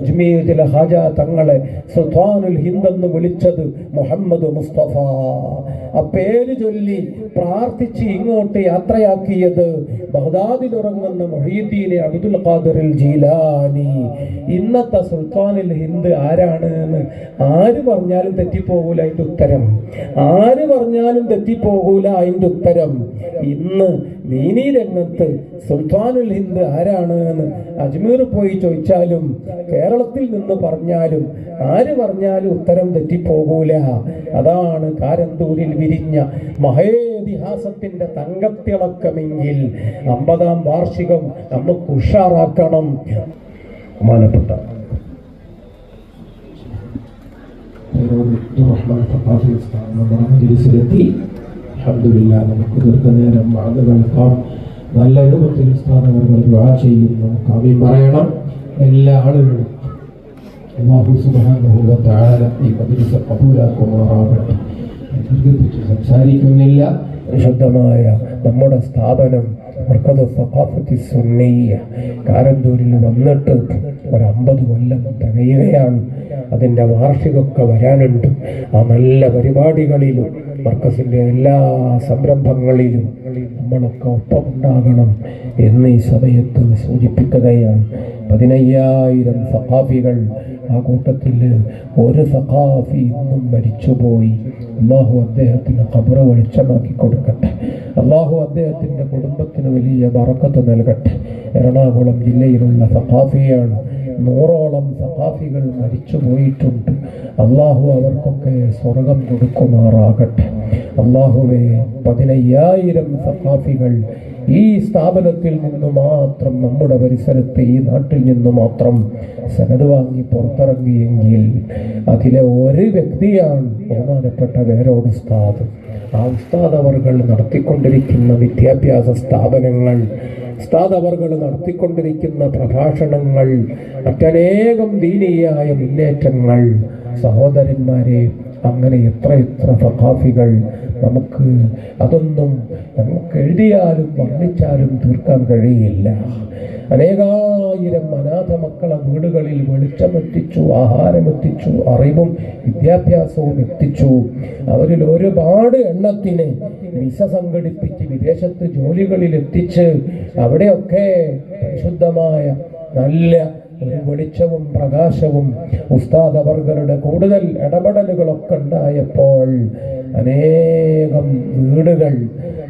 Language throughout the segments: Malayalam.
അജ്മീരിലെ ഹാജ തങ്ങളെ സുൽത്താനുൽ ഹിന്ദെന്ന് വിളിച്ചത് മുഹമ്മദ് മുസ്തഫ. ആ പേര് ചൊല്ലി പ്രാർത്ഥിച്ച് ഇങ്ങോട്ട് യാത്രയാക്കിയത് ബഗ്ദാദിലുറങ്ങുന്ന മൊഹീദ്ദീനെ അബ്ദുൽ ഖാദറിൽ ജീലാനി. ഇന്നത്തെ സുൽത്താനുൽ ഹിന്ദ് ആരാണ് എന്ന് ആര് പറഞ്ഞാലും തെറ്റിപ്പോകൂല അതിന്റെ ഉത്തരം. ആര് പറഞ്ഞാലും തെറ്റിപ്പോകൂല അതിന്റെ ഉത്തരം. ഇന്ന് ദീനീ രംഗത്ത് സുൽത്താനുൽ ഹിന്ദ് ആരാണ് എന്ന് അജ്മീർ പോയി ചോദിച്ചാലും കേരളത്തിൽ നിന്ന് പറഞ്ഞാലും ആര് പറഞ്ഞാലും ഉത്തരം തെറ്റിപ്പോകൂല. അതാണ് കാരന്തൂരിൽ വിരിഞ്ഞ മഹേതിഹാസത്തിന്റെ തങ്കത്തിളക്കമെങ്കിൽ അമ്പതാം വാർഷികം നമുക്ക് ഉഷാറാക്കണം. ബഹുമാനപ്പെട്ട നമുക്ക് ദീർഘനേരം വാദ കേൾക്കാം നല്ല രൂപത്തിൽ സ്ഥാനം അവർ ദുആ ചെയ്യും നമുക്ക് പറയണം. എല്ലാ ആളുകളും അല്ലാഹു സുബ്ഹാനഹു വ തആല ഈ മജ്ലിസ് കബൂലാക്കുമാറാകട്ടെ. ഞാൻ ദീർഘിപ്പിച്ച് സംസാരിക്കുന്നില്ല. പരിശുദ്ധമായ നമ്മുടെ സ്ഥാപനം സുന്നയ്യ കാരന്തൂരിൽ വന്നിട്ട് ഒരു കൊല്ലം തികയുകയാണ്. അതിന്റെ വാർഷികമൊക്കെ വരാനുണ്ട്. ആ നല്ല പരിപാടികളിലും മർക്കസിന്റെ എല്ലാ സംരംഭങ്ങളിലും നമ്മളൊക്കെ ഒപ്പമുണ്ടാകണം എന്ന് ഈ സമയത്ത് സൂചിപ്പിക്കുകയാണ്. പതിനയ്യായിരം സഖാഫികൾ ആ കൂട്ടത്തിൽ ഒരു സഖാഫി ഇന്നും മരിച്ചുപോയി. അള്ളാഹു അദ്ദേഹത്തിന് കബറ വെളിച്ചമാക്കി കൊടുക്കട്ടെ. അള്ളാഹു അദ്ദേഹത്തിന്റെ കുടുംബത്തിന് വലിയ ബറക്കത്ത് നൽകട്ടെ. എറണാകുളം ജില്ലയിലുള്ള സഖാഫിയാണ് നൂറോളം സഖാഫികൾ മരിച്ചു പോയിട്ടുണ്ട് അള്ളാഹു അവർക്കൊക്കെ സ്വർഗം കൊടുക്കുമാറാകട്ടെ. അള്ളാഹുവെ പതിനയ്യായിരം സഖാഫികൾ ഈ സ്ഥാപനത്തിൽ നിന്ന് മാത്രം നമ്മുടെ പരിസരത്ത് ഈ നാട്ടിൽ നിന്ന് മാത്രം സനത് വാങ്ങി പുറത്തിറങ്ങിയെങ്കിൽ അതിലെ ഒരു വ്യക്തിയാണ് ബഹുമാനപ്പെട്ട വേരോട് ഉസ്താദ്. ആ ഉസ്താദ് അവർകൾ നടത്തിക്കൊണ്ടിരിക്കുന്ന വിദ്യാഭ്യാസ സ്ഥാപനങ്ങൾ ഉസ്താദ് അവർകൾ നടത്തിക്കൊണ്ടിരിക്കുന്ന പ്രഭാഷണങ്ങൾ മറ്റനേകം ദീനീയായ മുന്നേറ്റങ്ങൾ സഹോദരന്മാരെ അങ്ങനെ എത്ര എത്ര സഖാഫികൾ നമുക്ക് അതൊന്നും നമുക്ക് എഴുതിയാലും വർണിച്ചാലും തീർക്കാൻ കഴിയില്ല. അനേകായിരം അനാഥ മക്കളെ വീടുകളിൽ വെളിച്ചമെത്തിച്ചു ആഹാരമെത്തിച്ചു അറിവും വിദ്യാഭ്യാസവും എത്തിച്ചു. അവരിൽ ഒരുപാട് എണ്ണത്തിന് വിസ സംഘടിപ്പിച്ച് വിദേശത്ത് ജോലികളിൽ എത്തിച്ച് അവിടെയൊക്കെ പരിശുദ്ധമായ നല്ല ഒരു വെളിച്ചവും പ്രകാശവും ഉസ്താദ് അവർകളുടെ കൂടുതൽ ഇടപെടലുകളൊക്കെ ഉണ്ടായപ്പോൾ അനേകം വീടുകൾ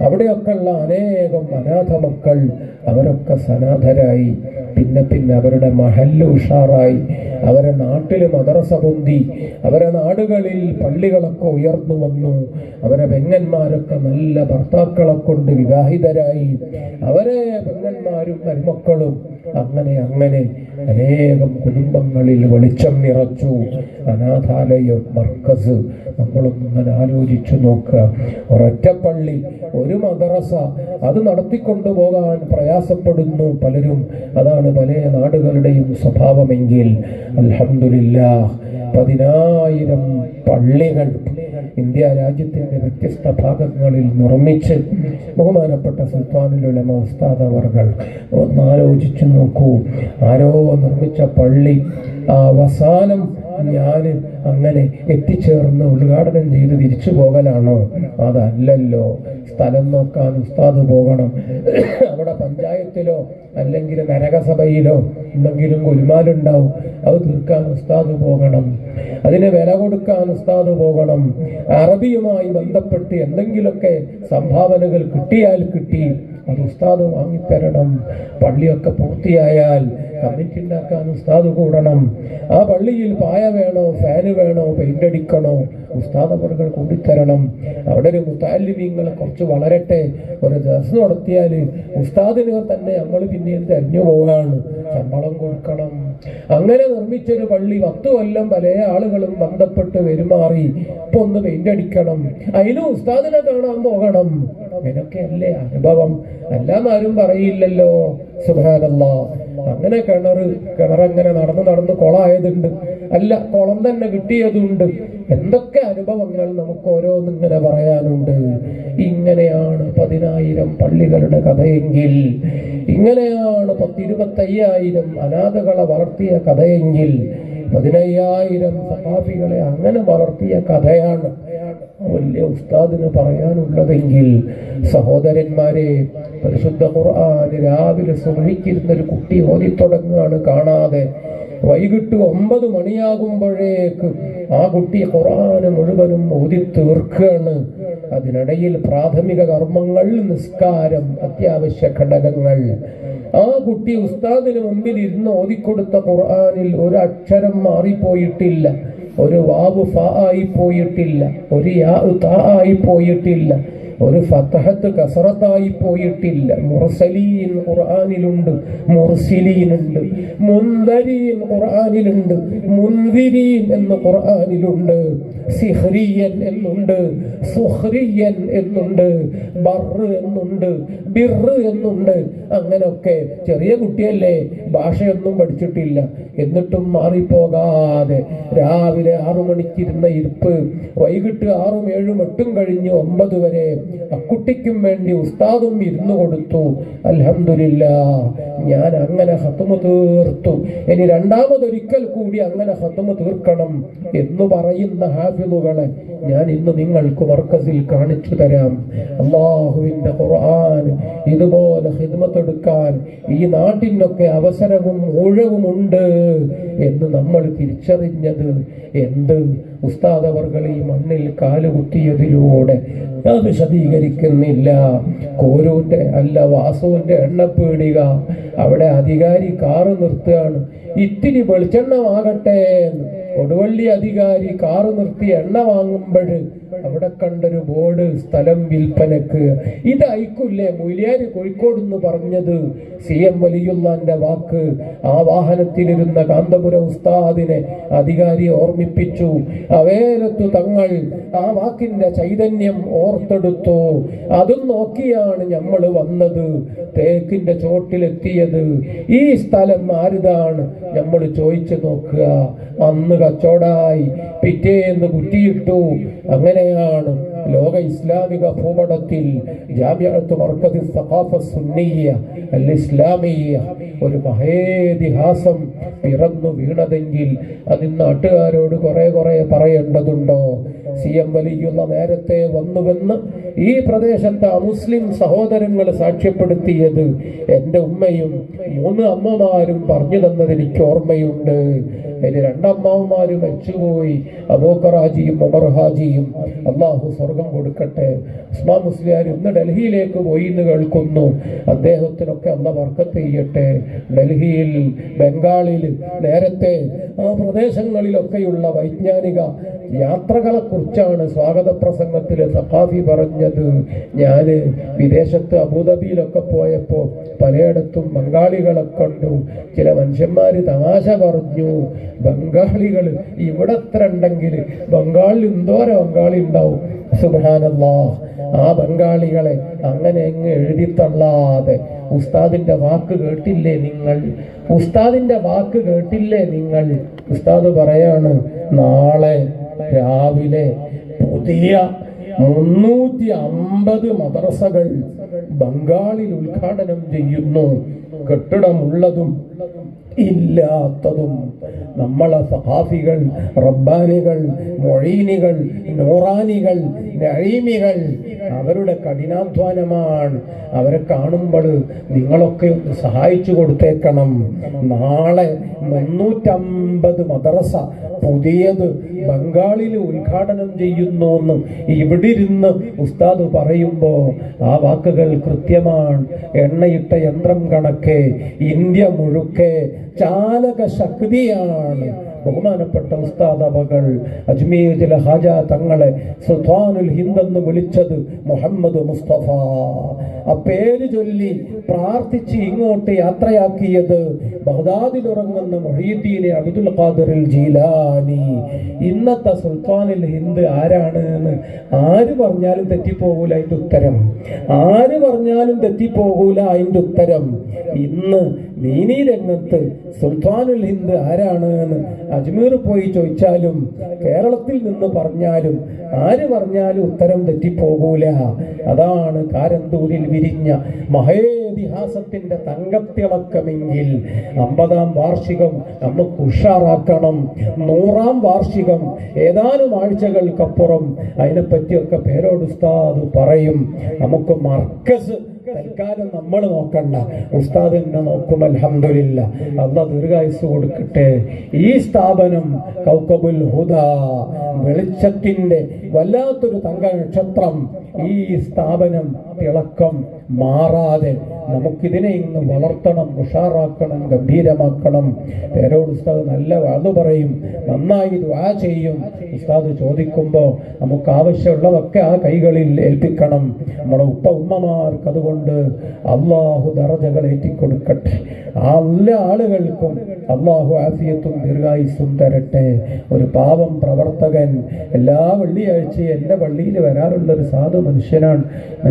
അവിടെയൊക്കെയുള്ള അനേകം അനാഥ മക്കൾ അവരൊക്കെ സനാഥരായി പിന്നെ പിന്നെ അവരുടെ മഹല്ല് ഉഷാറായി. അവരെ നാട്ടിൽ മദ്രസ പൊന്തി. അവരെ നാടുകളിൽ പള്ളികളൊക്കെ ഉയർന്നു വന്നു. അവരെ പെങ്ങന്മാരൊക്കെ നല്ല ഭർത്താക്കളെ കൊണ്ട് വിവാഹിതരായി. അവരെ പെങ്ങന്മാരും മരുമക്കളും അങ്ങനെ അങ്ങനെ അനേകം കുടുംബങ്ങളിൽ വെളിച്ചം നിറച്ചു. അനാഥാലയം മർക്കസ്. നമ്മളൊന്നിങ്ങനെ ആലോചിച്ചു നോക്കുക. ഒരൊറ്റപ്പള്ളി ഒരു മദ്രസ അത് നടത്തിക്കൊണ്ടു പോകാൻ പ്രയാസപ്പെടുന്നു പലരും. അതാണ് പല നാടുകളുടെയും സ്വഭാവമെങ്കിൽ. അലഹമില്ല പതിനായിരം പള്ളികൾ ഇന്ത്യ രാജ്യത്തിന്റെ വ്യത്യസ്ത ഭാഗങ്ങളിൽ നിർമ്മിച്ച് ബഹുമാനപ്പെട്ട സുൽത്താനിലുള്ള ഉസ്താദ് അവർകൾ ഒന്നാലോചിച്ചു നോക്കൂ. ആരോ നിർമ്മിച്ച പള്ളി അവസാനം ഞാൻ അങ്ങനെ എത്തിച്ചേർന്ന് ഉദ്ഘാടനം ചെയ്ത് തിരിച്ചു പോകലാണോ? അതല്ലല്ലോ. സ്ഥലം നോക്കാൻ ഉസ്താദ് പോകണം. അവിടെ പഞ്ചായത്തിലോ അല്ലെങ്കിൽ നരകസഭയിലോ എന്തെങ്കിലും ഗുരുമാലുണ്ടാവും. അത് തീർക്കാൻ ഉസ്താദ് പോകണം. അതിന് വില കൊടുക്കാൻ ഉസ്താദ് പോകണം. അറബിയുമായി ബന്ധപ്പെട്ട് എന്തെങ്കിലുമൊക്കെ സംഭാവനകൾ കിട്ടിയാൽ കിട്ടി അത് ഉസ്താദ് വാങ്ങിത്തരണം. പള്ളിയൊക്കെ പൂർത്തിയായാൽ കമ്മിറ്റി ഉണ്ടാക്കാൻ ഉസ്താദ് കൂടണം. ആ പള്ളിയിൽ പായ വേണോ ഫാന് വേണോ പെയിന്റ് അടിക്കണോ ഉസ്താദ് അവർക്ക് കൂടിത്തരണം. അവിടെ ഒരു മുത്താലിമീങ്ങളെ കുറച്ച് വളരട്ടെ. ഒരു ദർശനം നടത്തിയാൽ ഉസ്താദിന് തന്നെ നമ്മൾ പിന്നെ തെരഞ്ഞു പോവാണ്. ശമ്പളം കൊടുക്കണം. അങ്ങനെ നിർമ്മിച്ചൊരു പള്ളി പത്ത് കൊല്ലം പല ആളുകളും ബന്ധപ്പെട്ട് പെരുമാറി. ഇപ്പൊ ഒന്ന് പെയിന്റ് അടിക്കണം. അതിനും ഉസ്താദിനെ കാണാൻ പോകണം. അങ്ങനെയൊക്കെ അല്ലേ അനുഭവം അല്ലാന്നാരും പറയില്ലല്ലോ. സുഹാനല്ല അങ്ങനെ കിണറ് കിണറങ്ങനെ നടന്ന് നടന്ന് കൊളായതുണ്ട്. അല്ല കുളം തന്നെ കിട്ടിയതുണ്ട്. എന്തൊക്കെ അനുഭവങ്ങൾ നമുക്ക് ഓരോന്നിങ്ങനെ പറയാനുണ്ട്. ഇങ്ങനെയാണ് പതിനായിരം പള്ളികളുടെ കഥയെങ്കിൽ ഇങ്ങനെയാണ് പത്തിരുപത്തയ്യായിരം അനാഥകളെ വളർത്തിയ കഥയെങ്കിൽ പതിനയ്യായിരം സഹാഫികളെ അങ്ങനെ വളർത്തിയ കഥയാണ് വലിയ ഉസ്താദിന് പറയാനുള്ളതെങ്കിൽ സഹോദരന്മാരെ പരിശുദ്ധ ഖുർആൻ രാവിലെ സുഹിക്കിരുന്നൊരു കുട്ടി ഓതിത്തുടങ്ങുകയാണ് കാണാതെ വൈകിട്ട് ഒമ്പത് മണിയാകുമ്പോഴേക്ക് ആ കുട്ടി ഖുറാന് മുഴുവനും ഓതി തീർക്കുകയാണ് അതിനിടയിൽ പ്രാഥമിക കർമ്മങ്ങൾ നിസ്കാരം അത്യാവശ്യ ഘടകങ്ങൾ. ആ കുട്ടി ഉസ്താദിന് മുമ്പിൽ ഇരുന്ന് ഓതിക്കൊടുത്ത ഖുർആനിൽ ഒരു അക്ഷരം മാറിപ്പോയിട്ടില്ല. ഒരു വാവ് ഫ ആയി പോയിട്ടില്ല. ഒരു യാ ആയി പോയിട്ടില്ല. ഒരു ഫത്തഹത്ത് കസറത്തായി പോയിട്ടില്ല. മുർസലീൻ ഖുർആനിലുണ്ട് മുർസിലീനുണ്ട് മുന്തരീൻ ഖുർആനിലുണ്ട് മുൻദിരീൻ എന്ന് ഖുർആനിലുണ്ട് സിഹ്രിയൻ എന്നുണ്ട് സുഹ്രിയൻ എന്നുണ്ട് ബറ് എന്നുണ്ട് ബിറ് എന്നുണ്ട്. അങ്ങനെയൊക്കെ ചെറിയ കുട്ടിയല്ലേ ഭാഷയൊന്നും പഠിച്ചിട്ടില്ല. എന്നിട്ടും മാറിപ്പോകാതെ രാവിലെ ആറു മണിക്കിരുന്ന ഇരുപ്പ് വൈകിട്ട് ആറും ഏഴും എട്ടും കഴിഞ്ഞ് ഒമ്പത് വരെ അക്കുട്ടിക്കും വേണ്ടി ഉസ്താദും ഇരുന്നു കൊടുത്തു. അലഹമില്ല ഞാൻ അങ്ങനെ ഹത്തുമ തീർത്തു. ഇനി രണ്ടാമതൊരിക്കൽ കൂടി അങ്ങനെ ഹത്തുമ തീർക്കണം എന്ന് പറയുന്ന ഹാഫിളുകളെ ഞാൻ ഇന്ന് നിങ്ങൾക്ക് മർക്കസിൽ കാണിച്ചു തരാം. അള്ളാഹുവിന്റെ ഖുർആൻ ഇതുപോലെ ഹിദ്മത്തെടുക്കാൻ ഈ നാട്ടിനൊക്കെ അവസരവും ഊഴവുമുണ്ട് എന്ന് നമ്മൾ തിരിച്ചറിഞ്ഞത് എന്ത്? ഉസ്താദ് അവർകൾ ഈ മണ്ണിൽ കാലുകുത്തിയതിലൂടെ ഞാൻ വിശദീകരിക്കുന്നില്ല കോരൂറ്റെ അല്ല വാസുവിന്റെ എണ്ണപ്പീടിക അവിടെ അധികാരി കാറ് നിർത്തുകയാണ്. ഇത്തിരി വെളിച്ചെണ്ണമാകട്ടെ കൊടുവള്ളി അധികാരി കാറ് നിർത്തി എണ്ണ വാങ്ങുമ്പോൾ അവിടെ കണ്ടൊരു ബോർഡ് സ്ഥലം വിൽപ്പനക്ക്. ഇതായിക്കൂല്ലേ മൊയ്ലിയാര് കോഴിക്കോട് എന്ന് പറഞ്ഞത് സി എം വലിയുള്ളാന്റെ വാക്ക്. ആ വാഹനത്തിലിരുന്ന കാന്തപുര ഉസ്താദിനെ അധികാരി ഓർമ്മിപ്പിച്ചു. അവേലത്തു തങ്ങൾ ആ വാക്കിന്റെ ചൈതന്യം ഓർത്തെടുത്തു. അതും നോക്കിയാണ് നമ്മൾ വന്നത്. തേക്കിന്റെ ചോട്ടിലെത്തിയത്. ഈ സ്ഥലം ആരുതാണ്? നമ്മൾ ചോദിച്ചു നോക്കുക. അന്ന് കച്ചോടായി. പിറ്റേന്ന് കുറ്റിയിട്ടു. അങ്ങനെയാണ് ലോക ഇസ്ലാമിക ഭൂപടത്തിൽ ജാമ്യത്ത് മർക്കതി സഖാഫ സുന്നിയ അൽ ഒരു മഹേതിഹാസം പിറന്നു വീണതെങ്കിൽ അത് നാട്ടുകാരോട് കുറെ കുറെ പറയേണ്ടതുണ്ടോ? സി എം വലിയുള്ള നേരത്തെ വന്നുവെന്ന് ഈ പ്രദേശത്തെ മുസ്ലിം സഹോദരങ്ങൾ സാക്ഷ്യപ്പെടുത്തിയത് എന്റെ ഉമ്മയും മൂന്ന് അമ്മമാരും പറഞ്ഞു തന്നത് എനിക്ക് ഓർമ്മയുണ്ട്. അതിന് രണ്ടമ്മാവന്മാര് മരിച്ചുപോയി. അബോക്കറാജിയും ഉമർ ഹാജിയും അള്ളാഹു സ്വർഗം കൊടുക്കട്ടെ. ഉസ്മാൻ മുസ്ലിയാർ ഇന്ന് ഡൽഹിയിലേക്ക് പോയി എന്ന് കേൾക്കുന്നു. അദ്ദേഹത്തിനൊക്കെ അല്ല വർക്കത്ത് ചെയ്യട്ടെ. ഡൽഹിയിൽ ബംഗാളിൽ നേരത്തെ ആ പ്രദേശങ്ങളിലൊക്കെയുള്ള വൈജ്ഞാനിക യാത്രകളെ കുറിച്ചാണ് സ്വാഗത പ്രസംഗത്തിൽ സഖാഫി പറഞ്ഞത്. ഞാൻ വിദേശത്ത് അബുദാബിയിലൊക്കെ പോയപ്പോൾ പലയിടത്തും ബംഗാളികളെ കണ്ടു. ചില മനുഷ്യന്മാര് തമാശ പറഞ്ഞു. ബംഗാളികൾ ഇവിടെ എത്ര ഉണ്ടെങ്കിൽ ബംഗാളിൽ എന്തോരം ബംഗാളി ഉണ്ടാവും. സുബാനല്ലാ ആ ബംഗാളികളെ അങ്ങനെ എങ്ങ് എഴുതി തള്ളാതെ. ഉസ്താദിന്റെ വാക്ക് കേട്ടില്ലേ നിങ്ങൾ? ഉസ്താദിന്റെ വാക്ക് കേട്ടില്ലേ നിങ്ങൾ? ഉസ്താദ് പറയാണ് നാളെ രാവിലെ പുതിയ മുന്നൂറ്റി അമ്പത് മദ്രസകൾ ബംഗാളിൽ ഉദ്ഘാടനം ചെയ്യുന്നു. കെട്ടിടമുള്ളതും ഇല്ലാത്തതും നമ്മളെ സഹാഫികൾ റബ്ബാനികൾ മൊഴീനികൾ നൂറാനികൾ നഴീമികൾ അവരുടെ കഠിനാധ്വാനമാണ്. അവരെ കാണുമ്പോൾ നിങ്ങളൊക്കെ ഒന്ന് സഹായിച്ചു കൊടുത്തേക്കണം. നാളെ മുന്നൂറ്റമ്പത് മദ്രസ പുതിയത് ബംഗാളിൽ ഉദ്ഘാടനം ചെയ്യുന്നു എന്ന് ഇവിടെ ഇരുന്ന് ഉസ്താദ് പറയുമ്പോൾ ആ വാക്കുകൾ കൃത്യമാണ്. എണ്ണയിട്ട യന്ത്രം കണക്കെ ഇന്ത്യ മുഴുക്കെ ചാലക ശക്തിയാണ് environment. ബഹുമാനപ്പെട്ട ഉസ്താദ് മകൾ അജ്മീർ ചില ഹാജ തങ്ങളെ സുൽത്താനുൽ ഹിന്ദെന്ന് വിളിച്ചത് മുഹമ്മദ് മുസ്തഫ. ആ പേര് ചൊല്ലി പ്രാർത്ഥിച്ച് ഇങ്ങോട്ട് യാത്രയാക്കിയത് ഉറങ്ങുന്ന മൊഹീദ്ദീനെ അബ്ദുൽ ഖാദറിൽ ജീലാനി. ഇന്ന് ഇന്നത്തെ സുൽത്താനിൽ ഹിന്ദ് ആരാണ് എന്ന് ആര് പറഞ്ഞാലും തെറ്റിപ്പോകൂല അതിന്റെ ഉത്തരം. ആര് പറഞ്ഞാലും തെറ്റിപ്പോകൂല അതിന്റെ ഉത്തരം. ഇന്ന് ദീനീ രംഗത്ത് സുൽത്താനുൽ ഹിന്ദ് ആരാണ് എന്ന് അജ്മീർ പോയി ചോദിച്ചാലും കേരളത്തിൽ നിന്ന് പറഞ്ഞാലും ആര് പറഞ്ഞാലും ഉത്തരം തെറ്റിപ്പോകൂല. അതാണ് കാരന്തൂരിൽ വിരിഞ്ഞ മഹേതിഹാസത്തിന്റെ തങ്കത്തിളക്കമെങ്കിൽ അമ്പതാം വാർഷികം നമുക്ക് ഉഷാറാക്കണം. നൂറാം വാർഷികം ഏതാനും ആഴ്ചകൾക്കപ്പുറം അതിനെപ്പറ്റിയൊക്കെ പേരോട് ഉസ്താദ് പറയും. നമുക്ക് മർക്കസ് തൽക്കാലം നമ്മൾ നോക്കണ്ട. ഉസ്താദ് എന്നെ നോക്കും അലഹമില്ല അല്ല ദീർഘായുസ് കൊടുക്കട്ടെ. ഈ സ്ഥാപനം കൗക്കബുൽ ഹുദ വെളിച്ചത്തിന്റെ വല്ലാത്തൊരു തങ്ക നക്ഷത്രം ഈ സ്ഥാപനം തിളക്കം മാറാതെ നമുക്കിതിനെ ഇന്ന് വളർത്തണം ഉഷാറാക്കണം ഗംഭീരമാക്കണം. പേരോട് ഉസ്താദ് നല്ല അത് പറയും നന്നായി ദ്വാ ചെയ്യും. ഉസ്താദ് ചോദിക്കുമ്പോൾ നമുക്ക് ആവശ്യമുള്ളതൊക്കെ ആ കൈകളിൽ ഏൽപ്പിക്കണം. നമ്മുടെ ഉപ്പ ഉമ്മമാർക്ക് അതുകൊണ്ട് അള്ളാഹു ദറജകൾ ഏറ്റിക്കൊടുക്കട്ടെ. ആ എല്ലാ ആളുകൾക്കും അള്ളാഹു ആഫിയത്തും ദീർഘായുസും തരട്ടെ. ഒരു പാവം പ്രവർത്തകൻ എല്ലാ വെള്ളിയാഴ്ചയും എന്റെ പള്ളിയിൽ വരാറുള്ള ഒരു സാധു മനുഷ്യനാണ്.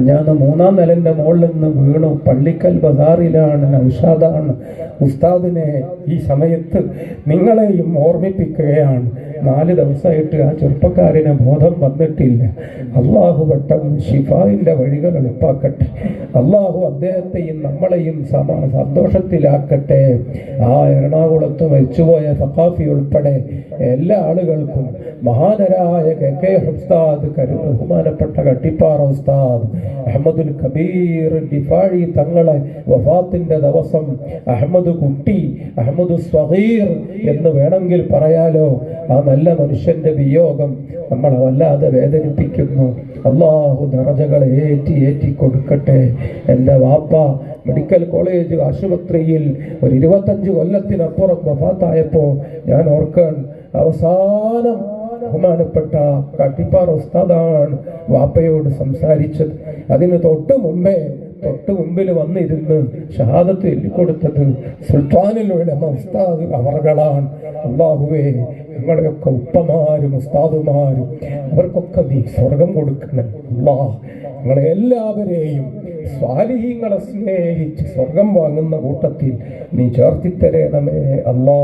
ഞാൻ മൂന്നാം നിലന്റെ മുകളിൽ നിന്ന് വീണു. പള്ളിക്കൽ ബസാറിലാണ് നൗഷാദാണ് ഉസ്താദിനെ ഈ സമയത്ത് നിങ്ങളെയും ഓർമ്മിപ്പിക്കുകയാണ്. നാല് ദിവസമായിട്ട് ആ ചെറുപ്പക്കാരന് ബോധം വന്നിട്ടില്ല. അള്ളാഹു പെട്ടെന്ന് ഷിഫായിന്റെ വഴികൾ എളുപ്പാക്കട്ടെ അള്ളാഹു അദ്ദേഹത്തെയും നമ്മളെയും സമാ സന്തോഷത്തിലാക്കട്ടെ. ആ എറണാകുളത്ത് മരിച്ചുപോയ സഖാഫി ഉൾപ്പെടെ എല്ലാ ആളുകൾക്കും മഹാനരായ കെ കെ ഉസ്താദ് കരു ബഹുമാനപ്പെട്ട കട്ടിപ്പാറ ഉസ്താദ് അഹമ്മദുൽ കബീർ ഡിഫാഴി തങ്ങളെ വഫാത്തിന്റെ ദിവസം അഹമ്മദ് കുട്ടി അഹമ്മദ് സ്വഹീർ എന്ന് വേണമെങ്കിൽ പറയാലോ. ആ നല്ല മനുഷ്യന്റെ വിയോഗം നമ്മളെ വല്ലാതെ വേദനിപ്പിക്കുന്നു. അള്ളാഹു ദറജകളെ ഏറ്റി ഏറ്റി കൊടുക്കട്ടെ. എന്റെ വാപ്പ മെഡിക്കൽ കോളേജ് ആശുപത്രിയിൽ ഒരു ഇരുപത്തഞ്ച് കൊല്ലത്തിനപ്പുറം വഫാത്തായപ്പോൾ ഞാൻ ഓർക്കാൻ അവസാനം ബഹുമാനപ്പെട്ട കട്ടിപ്പാർ ഉസ്താദാണ് വാപ്പയോട് സംസാരിച്ചത്. അതിന് തൊട്ട് മുമ്പേ തൊട്ട് മുമ്പിൽ വന്നിരുന്ന് ഷഹാദത്ത് എല്ലിക്കൊടുത്തത് സുൽത്താനിലൂടെ ഉസ്താദ് അവർകളാണ് അള്ളാഹുവേ ഞങ്ങളുടെയൊക്കെ ഉപ്പമാരും ഉസ്താദുമാരും അവർക്കൊക്കെ നീ സ്വർഗം കൊടുക്കണം. അള്ളാ ഞങ്ങളെ എല്ലാവരെയും സ്വാലിഹീങ്ങളെ സ്നേഹിച്ച് സ്വർഗം വാങ്ങുന്ന കൂട്ടത്തിൽ നീ ചേർത്തിത്തരണമേ അല്ലാ